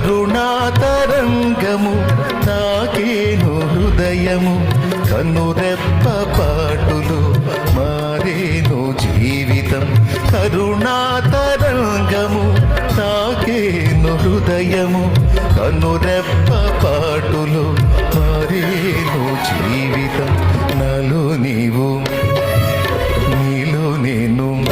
కరుణాతరంగము నాకేను హృదయము. కనురెప్ప పాటులు మారేను జీవితం. కరుణాతరంగము నాకేను హృదయము. కనురెప్ప పాటులు మారేను జీవితం. నలు నీవు నీలో నేను.